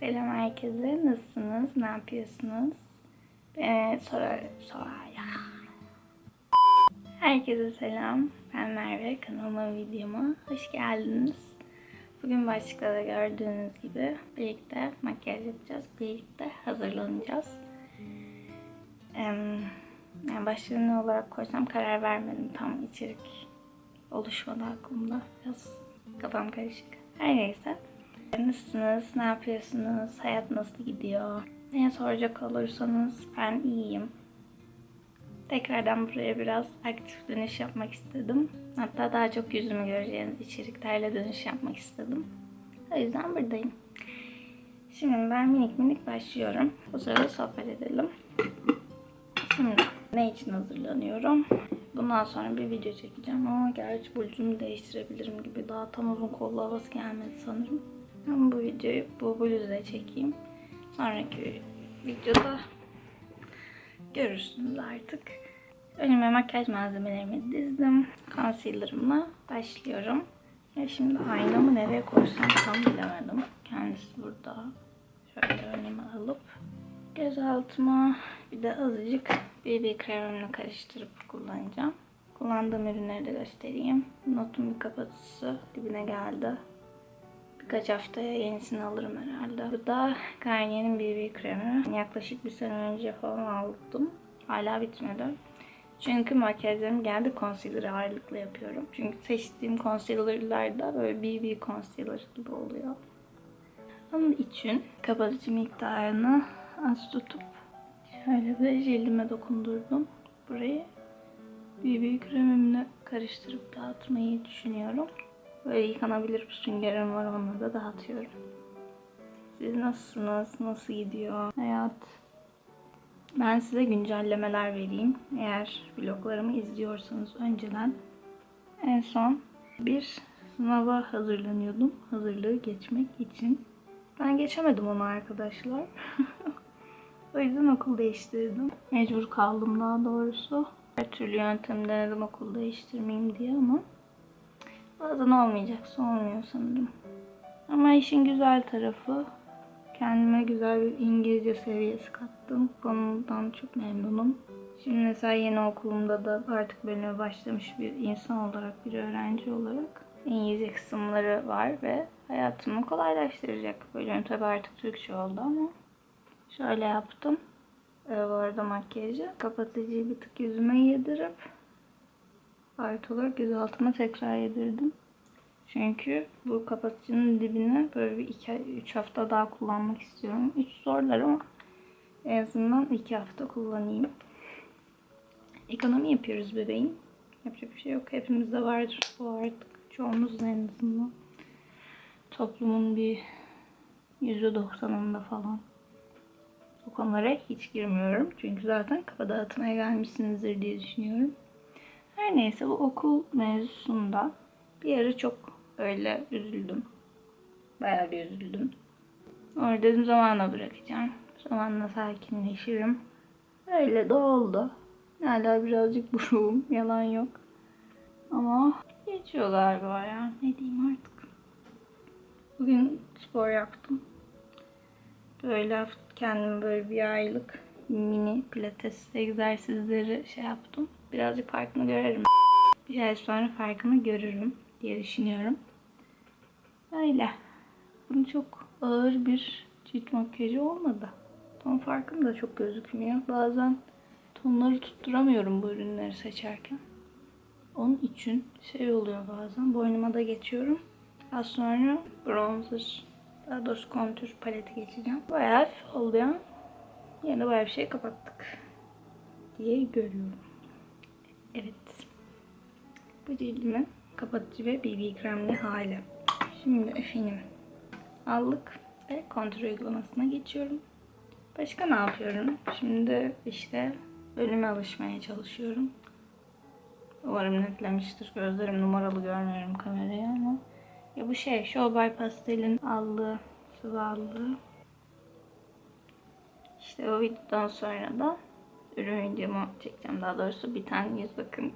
Selam herkese. Nasılsınız? Ne yapıyorsunuz? Ee, sorar, sorar ya. Herkese selam. Ben Merve. Kanalıma videoma hoş geldiniz. Bugün başlıkta gördüğünüz gibi birlikte makyaj yapacağız. Birlikte hazırlanacağız. Ee, yani başlığı ne olarak koysam karar vermedim. Tam içerik oluşmadı aklımda. Biraz kafam karışık. Her neyse. Nasılsınız? Ne yapıyorsunuz? Hayat nasıl gidiyor? Neye soracak olursanız ben iyiyim. Tekrardan buraya biraz aktif dönüş yapmak istedim. Hatta daha çok yüzümü göreceğiniz içeriklerle dönüş yapmak istedim. O yüzden buradayım. Şimdi ben minik minik başlıyorum. Bu sırada sohbet edelim. Şimdi ne için hazırlanıyorum? Bundan sonra bir video çekeceğim ama gerçi bluzumu değiştirebilirim gibi. Daha tam uzun kollu havası gelmedi sanırım. Ama bu videoyu bu bluzla çekeyim. Sonraki videoda görürsünüz artık. Önüme makyaj malzemelerimi dizdim. Concealer'ımla başlıyorum. Ya şimdi aynamı nereye koysam tam bilemedim. Kendisi burada. Şöyle önüme alıp göz altıma bir de azıcık BB kremimle karıştırıp kullanacağım. Kullandığım ürünleri de göstereyim. Notun bir kapatıcısı dibine geldi. Birkaç haftaya yenisini alırım herhalde. Bu da Garnier'in BB kremi. Yaklaşık bir sene önce falan aldım. Hala bitmedi. Çünkü makyajlarım geldi concealer ağırlıklı yapıyorum. Çünkü seçtiğim concealer'larda böyle BB concealer gibi oluyor. Onun için kapatıcı miktarını az tutup şöyle bir jelime dokundurdum. Burayı BB kremimle karıştırıp dağıtmayı düşünüyorum. Böyle yıkanabilir bir süngerim var onunla da dağıtıyorum. Siz nasılsınız? Nasıl gidiyor hayat? Ben size güncellemeler vereyim. Eğer vloglarımı izliyorsanız önceden en son bir sınava hazırlanıyordum. Hazırlığı geçmek için. Ben geçemedim onu arkadaşlar. o yüzden okul değiştirdim. Mecbur kaldım daha doğrusu. Her türlü yöntem denedim okul değiştirmeyeyim diye ama bazen olmayacaksa olmuyor sanırım. Ama işin güzel tarafı kendime güzel bir İngilizce seviyesi kattım. Konudan çok memnunum. Şimdi mesela yeni okulumda da artık bölüme başlamış bir insan olarak, bir öğrenci olarak İngilizce kısımları var ve hayatımı kolaylaştıracak. Bölüm tabi artık Türkçe oldu ama şöyle yaptım. Ee, bu arada makyajı kapatıcıyı bir tık yüzüme yedirip artı olarak göz altıma tekrar yedirdim. Çünkü bu kapatıcının dibine böyle bir 2-3 hafta daha kullanmak istiyorum. 3 zorlar ama en azından 2 hafta kullanayım. Ekonomi yapıyoruz bebeğim. Yapacak bir şey yok. Hepimizde vardır bu artık. Çoğumuzda en azından. Toplumun bir %90'ında falan. Bu konulara hiç girmiyorum. Çünkü zaten kafa dağıtmaya gelmişsinizdir diye düşünüyorum. Her neyse bu okul mevzusunda bir ara çok öyle üzüldüm. Bayağı bir üzüldüm. Orada dedim zamanla bırakacağım. Zamanla sakinleşirim. Öyle de oldu. Hala birazcık buruğum. Yalan yok. Ama geçiyor galiba ya. Ne diyeyim artık. Bugün spor yaptım. Böyle kendime böyle bir aylık mini pilates egzersizleri şey yaptım. Birazcık farkını görerim. Bir ay sonra farkını görürüm diye düşünüyorum. Öyle. Bunun çok ağır bir cilt makyajı olmadı. Ton farkım da çok gözükmüyor. Bazen tonları tutturamıyorum bu ürünleri seçerken. Onun için şey oluyor bazen. Boynuma da geçiyorum. Az sonra bronzer, daha doğrusu kontür paleti geçeceğim. Bayağı hafif oldu ya. Yine bayağı bir şey kapattık diye görüyorum. Evet. Bu cildimin kapatıcı ve BB kremli hali. Şimdi efendim aldık ve kontrol uygulamasına geçiyorum. Başka ne yapıyorum? Şimdi işte bölüme alışmaya çalışıyorum. Umarım netlemiştir. Gözlerim numaralı görmüyorum kameraya ama. Ya bu şey, Show by Pastel'in aldığı, sıvı aldığı. İşte o videodan sonra da ürün videomu çekeceğim. Daha doğrusu bir tane yüz bakım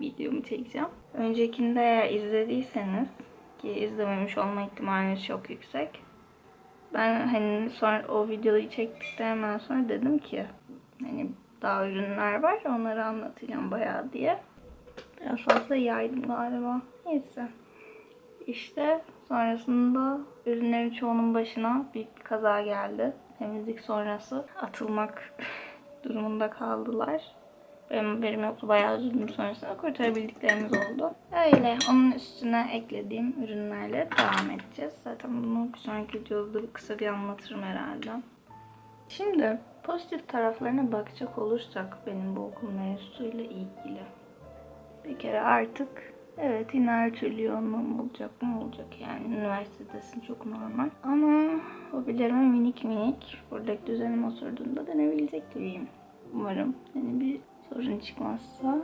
videomu çekeceğim. Öncekinde eğer izlediyseniz ki izlememiş olma ihtimaliniz çok yüksek. Ben hani sonra o videoyu çektikten hemen sonra dedim ki hani daha ürünler var onları anlatacağım bayağı diye. Biraz fazla yaydım galiba. Neyse. İşte sonrasında ürünlerin çoğunun başına bir kaza geldi. Temizlik sonrası atılmak durumunda kaldılar. Benim haberim yoktu. Bayağı üzüldüm sonrasında. Kurtarabildiklerimiz oldu. Öyle. Onun üstüne eklediğim ürünlerle devam edeceğiz. Zaten bunu bir sonraki videoda bir kısa bir anlatırım herhalde. Şimdi pozitif taraflarına bakacak olursak benim bu okul mevzusuyla ilgili. Bir kere artık evet yine her türlü yoğunluğum olacak mı olacak yani üniversitedesin çok normal. Ama hobilerime minik minik buradaki düzenim oturduğunda denebilecek gibiyim. Umarım yani bir sorun çıkmazsa.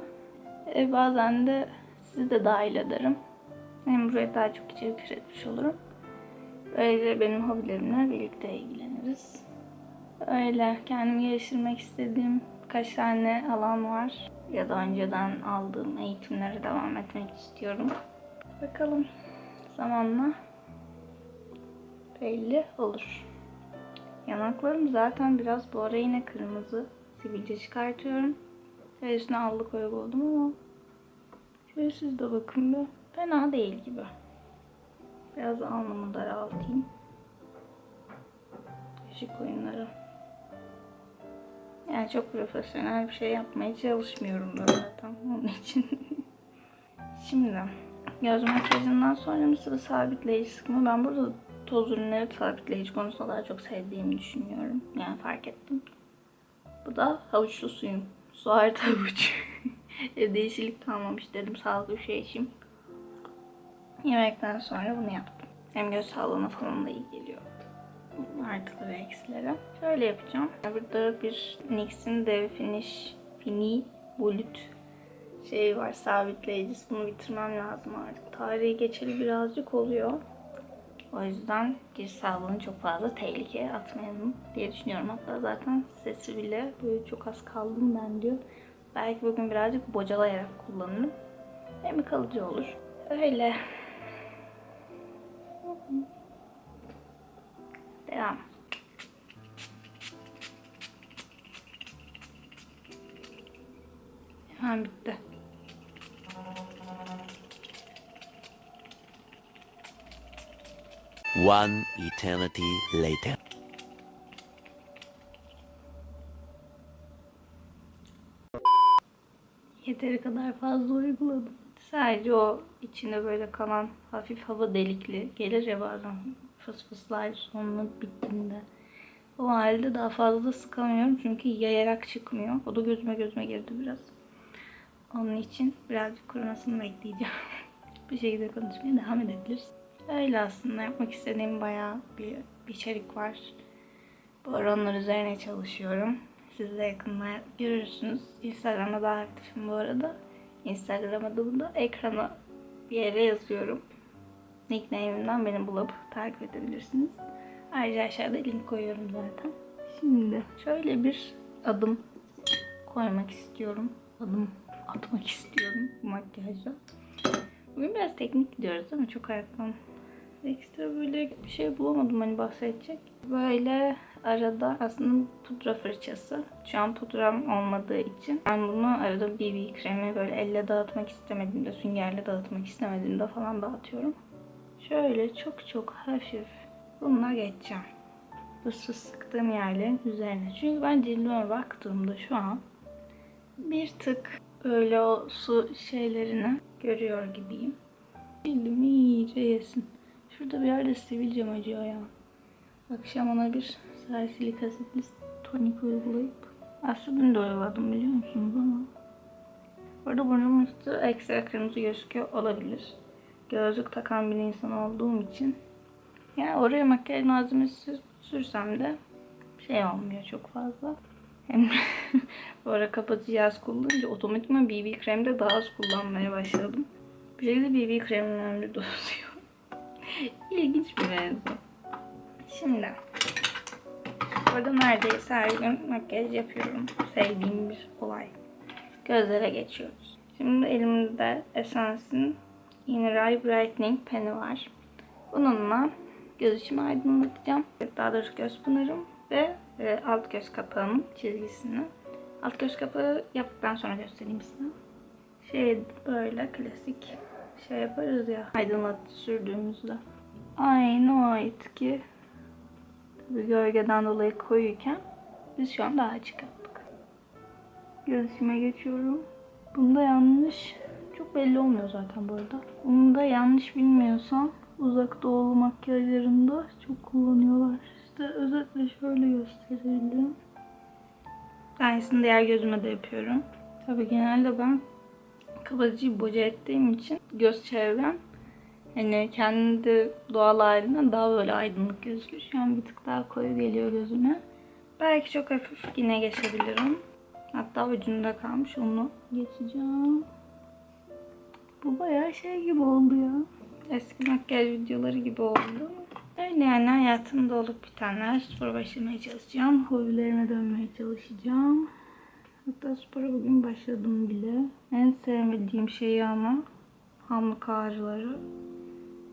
E, bazen de sizi de dahil ederim. Hem buraya daha çok içerik üretmiş olurum. Böylece benim hobilerimle birlikte ilgileniriz. Öyle kendimi geliştirmek istediğim birkaç tane alan var. Ya da önceden aldığım eğitimlere devam etmek istiyorum. Bakalım zamanla belli olur. Yanaklarım zaten biraz bu ara yine kırmızı. Sivilce çıkartıyorum. Ve üstüne allık uyguladım ama şöyle siz de bakın bir. Fena değil gibi. Biraz alnımı daraltayım. Işık oyunları. Yani çok profesyonel bir şey yapmaya çalışmıyorum da zaten onun için. Şimdi göz makyajından sonra mısır sabitleyici sıkımı ben burada toz ürünleri sabitleyici konusunda daha çok sevdiğimi düşünüyorum. Yani fark ettim. Bu da havuçlu suyum. Su artı havuç. Evde yeşillik kalmamış dedim sağlıklı bir şey için. Yemekten sonra bunu yaptım. Hem göz sağlığına falan da iyi geliyor. Artıları ve eksileri. Şöyle yapacağım. Burada bir NYX'in Dev Finish Fini Bulut şey var sabitleyicisi. Bunu bitirmem lazım artık. Tarihi geçeli birazcık oluyor. O yüzden cilt sağlığını çok fazla tehlikeye atmayalım diye düşünüyorum. Hatta zaten sesi bile böyle çok az kaldım ben diyor. Belki bugün birazcık bocalayarak kullanırım. Hem kalıcı olur. Öyle. Devam. Hemen bitti. One eternity later. Yeteri kadar fazla uyguladım. Sadece o içinde böyle kalan hafif hava delikli gelir ya bazen fıs fıslar sonunu bittiğinde. O halde daha fazla sıkamıyorum çünkü yayarak çıkmıyor. O da gözüme gözüme girdi biraz. Onun için birazcık kurumasını bekleyeceğim. Bir şekilde konuşmaya devam edebiliriz. Öyle aslında yapmak istediğim bayağı bir, bir içerik var. Bu ara onlar üzerine çalışıyorum. Siz de yakında görürsünüz. Instagram'da daha aktifim bu arada. Instagram adımı da ekrana bir yere yazıyorum. Nickname'imden beni bulup takip edebilirsiniz. Ayrıca aşağıda link koyuyorum zaten. Şimdi şöyle bir adım koymak istiyorum. Adım atmak istiyorum bu makyajla. Bugün biraz teknik gidiyoruz mi? Çok ayaktan. Ekstra böyle bir şey bulamadım hani bahsedecek. Böyle arada aslında pudra fırçası. Şu an pudram olmadığı için ben bunu arada BB kremi böyle elle dağıtmak istemediğimde, süngerle dağıtmak istemediğimde falan dağıtıyorum. Şöyle çok çok hafif bununla geçeceğim. Bu su sıktığım yerlerin üzerine. Çünkü ben cildime baktığımda şu an bir tık böyle o su şeylerini görüyor gibiyim. Cildimi iyice yesin. Şurada bir yerde sivilcem acıyor ya. Akşam ona bir salisilik asitli tonik uygulayıp aslında dün de uyguladım biliyor musunuz ama Burada burnumun üstü ekstra kırmızı gözüküyor olabilir. Gözlük takan bir insan olduğum için yani oraya makyaj malzemesi sürsem de şey olmuyor çok fazla. Hem bu ara kapatıcı yaz kullanınca otomatikman BB kremde daha az kullanmaya başladım. Bir şekilde BB kremin ömrü dozuyor. İlginç bir mevzu. Şimdi burada neredeyse her gün makyaj yapıyorum. Sevdiğim bir olay. Gözlere geçiyoruz. Şimdi elimde Essence'in yine Ray Brightening Pen'i var. Bununla göz içimi aydınlatacağım. Daha doğrusu göz pınarım ve e, alt göz kapağımın çizgisini. Alt göz kapağı yaptıktan sonra göstereyim size. Şey böyle klasik şey yaparız ya aydınlatıcı sürdüğümüzde. Aynı o etki. Tabii gölgeden dolayı koyuyken biz şu an daha açık yaptık. Gözüme geçiyorum. Bunda yanlış çok belli olmuyor zaten bu arada. Bunda yanlış bilmiyorsam uzak doğulu makyajlarında çok kullanıyorlar. İşte özetle şöyle gösterelim. Aynısını diğer gözüme de yapıyorum. Tabii genelde ben kapatıcıyı boca ettiğim için göz çevrem hani kendi doğal halinden daha böyle aydınlık gözüküyor. Şu an bir tık daha koyu geliyor gözüme. Belki çok hafif yine geçebilirim. Hatta ucunda kalmış onu geçeceğim. Bu bayağı şey gibi oldu ya. Eski makyaj videoları gibi oldu. Öyle yani hayatımda olup bitenler. Spora başlamaya çalışacağım. Hobilerime dönmeye çalışacağım. Hatta spora bugün başladım bile. En sevmediğim şey ama hamlık ağrıları.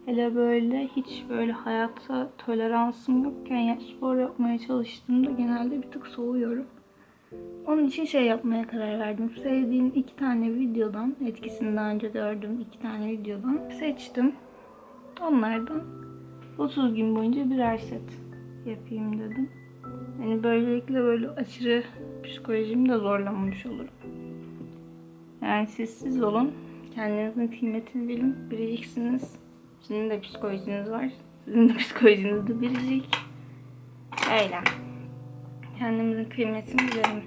Hele böyle hiç böyle hayata toleransım yokken ya spor yapmaya çalıştığımda genelde bir tık soğuyorum. Onun için şey yapmaya karar verdim. Sevdiğim iki tane videodan, etkisini daha önce gördüğüm iki tane videodan seçtim. Onlardan 30 gün boyunca birer set yapayım dedim. Yani böylelikle böyle aşırı psikolojimi de zorlamamış olurum. Yani siz siz olun. Kendinizin kıymetini bilin. Biriciksiniz. Sizin de psikolojiniz var. Sizin de psikolojiniz de biricik. Öyle. Kendimizin kıymetini bilelim.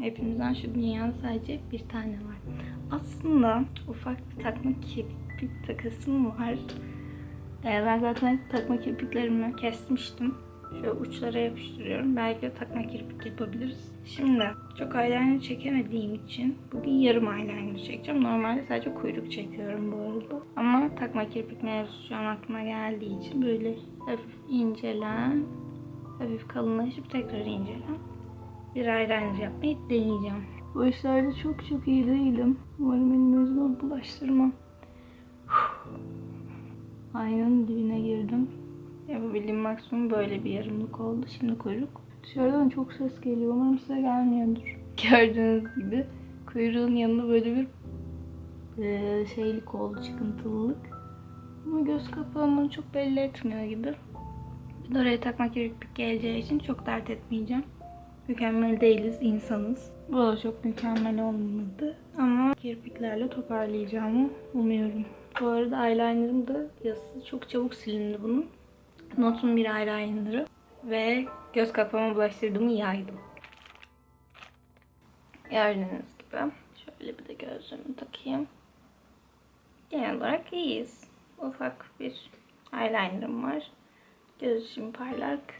Hepimizden şu dünyada sadece bir tane var. Aslında ufak bir takma kirpik takasım var. Ee, ben zaten takma kirpiklerimi kesmiştim. Şöyle uçlara yapıştırıyorum. Belki de takma kirpik yapabiliriz. Şimdi çok eyeliner çekemediğim için bugün yarım eyeliner çekeceğim. Normalde sadece kuyruk çekiyorum bu arada. Ama takma kirpik mevzusu şu an aklıma geldiği için böyle hafif incelen, hafif kalınlaşıp tekrar incelen bir eyeliner yapmayı deneyeceğim. Bu işlerde çok çok iyi değilim. Umarım elimi yüzüme bulaştırmam. Aynanın dibine girdim. Yapabildiğim maksimum böyle bir yarımlık oldu. Şimdi kuyruk. Dışarıdan çok ses geliyor. Umarım size gelmiyordur. Gördüğünüz gibi kuyruğun yanında böyle bir eee, şeylik oldu, çıkıntılılık. Ama göz kapağını çok belli etmiyor gibi. Oraya takma kirpik geleceği için çok dert etmeyeceğim. Mükemmel değiliz, insanız. Bu da çok mükemmel olmadı. Ama kirpiklerle toparlayacağımı umuyorum. Bu arada eyelinerım da yazısı çok çabuk silindi bunun. Notun bir eyelinerı. Ve göz kapağıma bulaştırdığımı yaydım. Gördüğünüz gibi. Şöyle bir de gözlüğümü takayım. Genel olarak iyiyiz. Ufak bir eyelinerım var. Göz için parlak.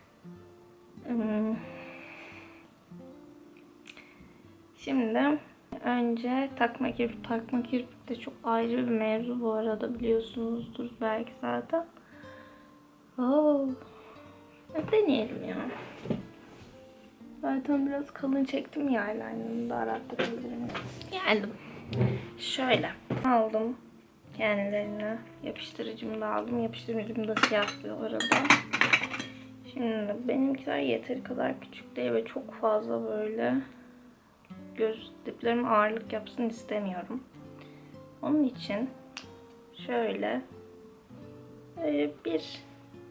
Hmm. Şimdi önce takma kirpik. Takma kirpik de çok ayrı bir mevzu bu arada biliyorsunuzdur belki zaten. Hadi Deneyelim ya. Zaten biraz kalın çektim ya eyeliner'ımı daha rahat takabilirim. Geldim. Şöyle aldım kendilerine. Yapıştırıcımı da aldım. Yapıştırıcım da siyah bu arada. Şimdi benimkiler yeteri kadar küçük değil ve çok fazla böyle göz diplerime ağırlık yapsın istemiyorum. Onun için şöyle böyle bir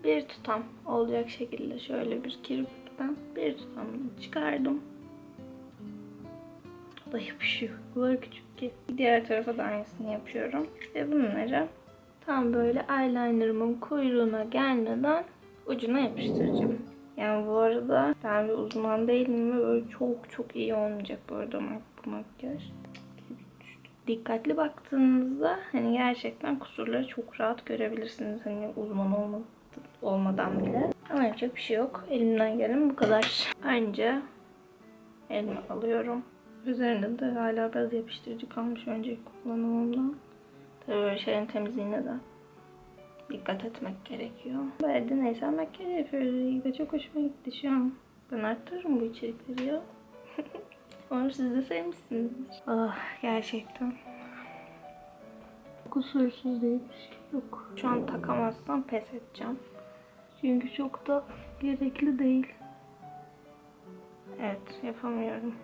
bir tutam olacak şekilde şöyle bir kirpikten bir tutam çıkardım. O da yapışıyor. Kadar küçük ki. Diğer tarafa da aynısını yapıyorum. Ve bunları tam böyle eyelinerımın kuyruğuna gelmeden ucuna yapıştıracağım. Yani bu arada ben bir uzman değilim ve böyle çok çok iyi olmayacak bu arada bu makyaj. Dikkatli baktığınızda hani gerçekten kusurları çok rahat görebilirsiniz hani uzman olma- olmadan bile. Ama yapacak bir şey yok. Elimden gelen bu kadar. Önce elime alıyorum. Üzerinde de hala biraz yapıştırıcı kalmış önceki kullanımımdan. Tabii böyle şeyin temizliğine de dikkat etmek gerekiyor. Böyle deneysel makyaj yapıyoruz. gibi. Çok hoşuma gitti şu an. Ben arttırırım bu içerikleri ya. Umarım siz de sevmişsinizdir. Ah gerçekten. Kusursuz değil bir şey yok. Şu an takamazsam pes edeceğim. Çünkü çok da gerekli değil. Evet yapamıyorum.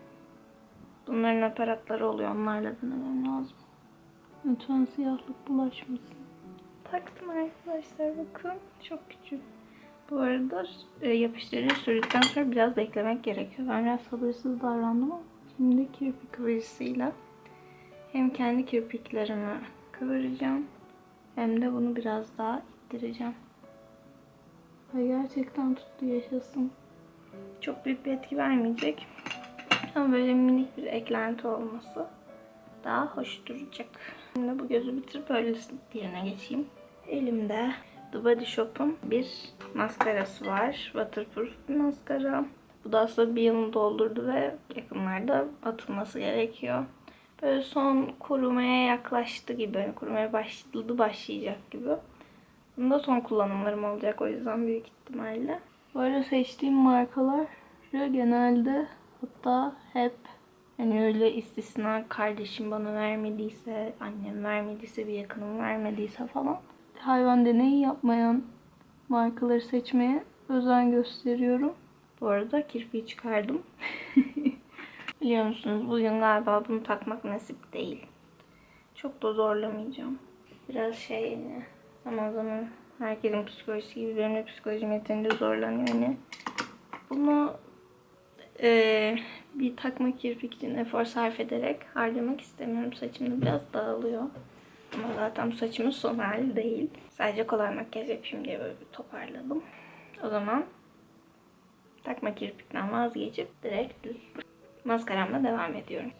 Bunların aparatları oluyor. Onlarla denemem lazım. Lütfen siyahlık bulaşmasın. Taktım arkadaşlar bakın. Çok küçük. Bu arada e, yapıştırıcı sürdükten sonra biraz beklemek gerekiyor. Ben biraz sabırsız davrandım ama şimdi kirpik kıvırcısıyla hem kendi kirpiklerimi kıvıracağım hem de bunu biraz daha ittireceğim. Ay gerçekten tuttu yaşasın. Çok büyük bir etki vermeyecek. Ama böyle minik bir eklenti olması daha hoş duracak. Şimdi bu gözü bitirip öyle diğerine geçeyim. Elimde The Body Shop'un bir maskarası var. Waterproof bir maskara. Bu da aslında bir yılını doldurdu ve yakınlarda atılması gerekiyor. Böyle son kurumaya yaklaştı gibi. Hani kurumaya başladı başlayacak gibi. Bunda son kullanımlarım olacak o yüzden büyük ihtimalle. Böyle seçtiğim markalar genelde hatta hep hani öyle istisna kardeşim bana vermediyse, annem vermediyse, bir yakınım vermediyse falan hayvan deneyi yapmayan markaları seçmeye özen gösteriyorum. Bu arada kirpiği çıkardım. Biliyor musunuz bugün galiba bunu takmak nasip değil. Çok da zorlamayacağım. Biraz şey yani ama o zaman herkesin psikolojisi gibi benim de psikolojim yeterince zorlanıyor. Yani bunu eee, bir takma kirpik için efor sarf ederek harcamak istemiyorum. Saçım biraz dağılıyor. Ama zaten saçımın son hali değil. Sadece kolay makyaj yapayım diye böyle bir toparladım. O zaman takma kirpikten vazgeçip direkt düz maskaramla devam ediyorum.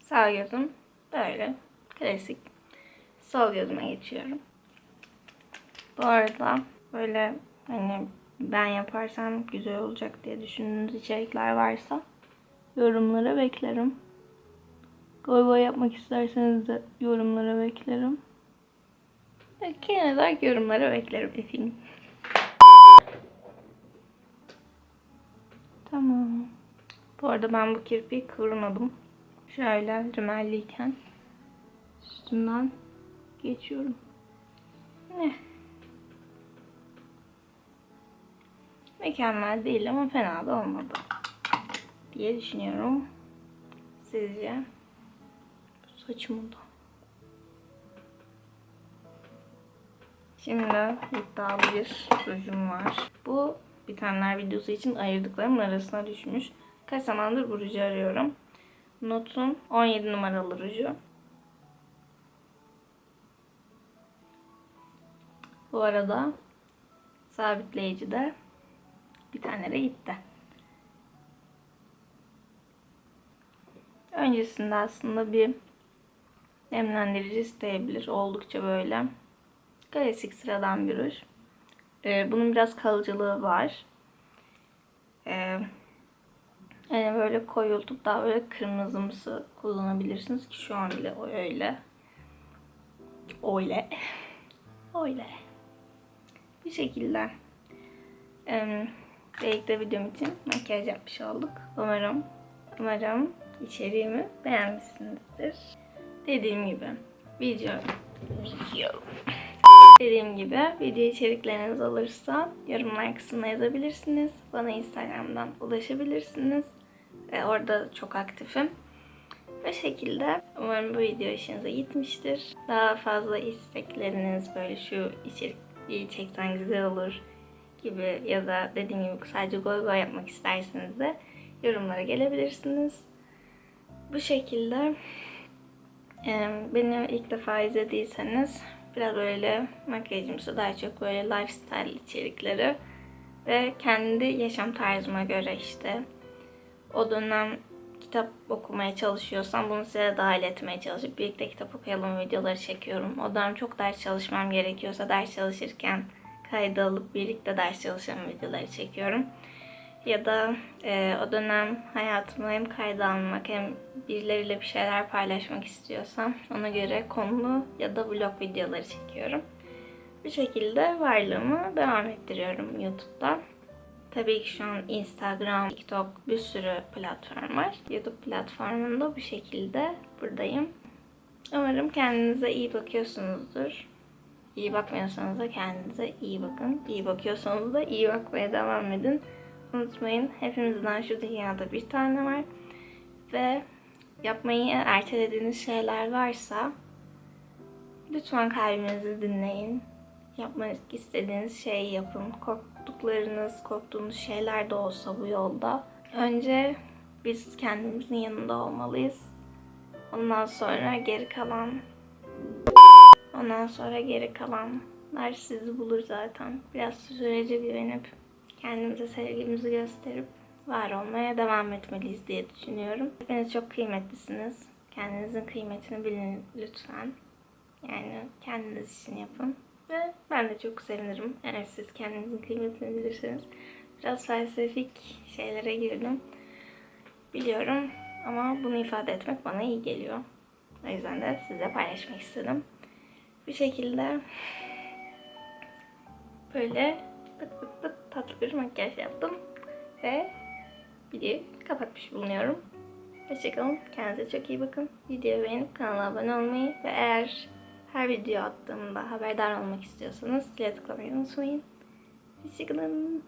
Sağ gözüm böyle klasik. Sol gözüme geçiyorum. Bu arada böyle hani ben yaparsam güzel olacak diye düşündüğünüz içerikler varsa yorumlara beklerim. Goy goy yapmak isterseniz de yorumlara beklerim. Genel olarak yorumlara beklerim efendim. Tamam. Bu arada ben bu kirpiği kıvırmadım. Şöyle rümelliyken üstünden geçiyorum. Ne? Mükemmel değil ama fena da olmadı diye düşünüyorum. Sizce? Saçımı da. Şimdi iddialı bir rujum var. Bu bitenler videosu için ayırdıklarımın arasına düşmüş. Kaç zamandır bu ruju arıyorum. Notun 17 numaralı ruju. Bu arada sabitleyici de bir tanelere gitti. Öncesinde aslında bir nemlendirici isteyebilir. Oldukça böyle klasik sıradan bir ruj. Ee, bunun biraz kalıcılığı var. Ee, yani böyle koyultup daha böyle kırmızımsı kullanabilirsiniz ki şu an bile o öyle. Öyle. Öyle. Bu şekilde. Ee, birlikte videom için makyaj yapmış olduk. Umarım, umarım içeriğimi beğenmişsinizdir. Dediğim gibi video, video. Dediğim gibi video içerikleriniz olursa yorumlar kısmına yazabilirsiniz. Bana Instagram'dan ulaşabilirsiniz. Ve orada çok aktifim. Bu şekilde umarım bu video işinize gitmiştir. Daha fazla istekleriniz böyle şu içeriği çeksen güzel olur gibi ya da dediğim gibi sadece goy goy yapmak isterseniz de yorumlara gelebilirsiniz. Bu şekilde beni ilk defa izlediyseniz biraz böyle makyajımsı daha çok böyle lifestyle içerikleri ve kendi yaşam tarzıma göre işte o dönem kitap okumaya çalışıyorsam bunu size dahil etmeye çalışıp birlikte kitap okuyalım videoları çekiyorum. O dönem çok ders çalışmam gerekiyorsa ders çalışırken kayda alıp birlikte ders çalışan videoları çekiyorum. Ya da e, o dönem hayatımı hem kayda almak hem birileriyle bir şeyler paylaşmak istiyorsam ona göre konulu ya da vlog videoları çekiyorum. Bu şekilde varlığımı devam ettiriyorum YouTube'da. Tabii ki şu an Instagram, TikTok bir sürü platform var. YouTube platformunda bu şekilde buradayım. Umarım kendinize iyi bakıyorsunuzdur. İyi bakmıyorsanız da kendinize iyi bakın. İyi bakıyorsanız da iyi bakmaya devam edin. Unutmayın hepimizden şu dünyada bir tane var. Ve yapmayı ertelediğiniz şeyler varsa lütfen kalbinizi dinleyin. Yapmak istediğiniz şeyi yapın. Korktuklarınız, korktuğunuz şeyler de olsa bu yolda. Önce biz kendimizin yanında olmalıyız. Ondan sonra geri kalan Ondan sonra geri kalanlar sizi bulur zaten. Biraz sürece güvenip kendimize sevgimizi gösterip var olmaya devam etmeliyiz diye düşünüyorum. Hepiniz çok kıymetlisiniz. Kendinizin kıymetini bilin lütfen. Yani kendiniz için yapın. Ve ben de çok sevinirim. Eğer siz kendinizin kıymetini bilirseniz. Biraz felsefik şeylere girdim. Biliyorum ama bunu ifade etmek bana iyi geliyor. O yüzden de size paylaşmak istedim. Bir şekilde böyle pıt pıt pıt tatlı bir makyaj yaptım. Ve videoyu kapatmış bulunuyorum. Hoşçakalın. Kendinize çok iyi bakın. Videoyu beğenip kanala abone olmayı ve eğer her video attığımda haberdar olmak istiyorsanız zile tıklamayı unutmayın. Hoşçakalın.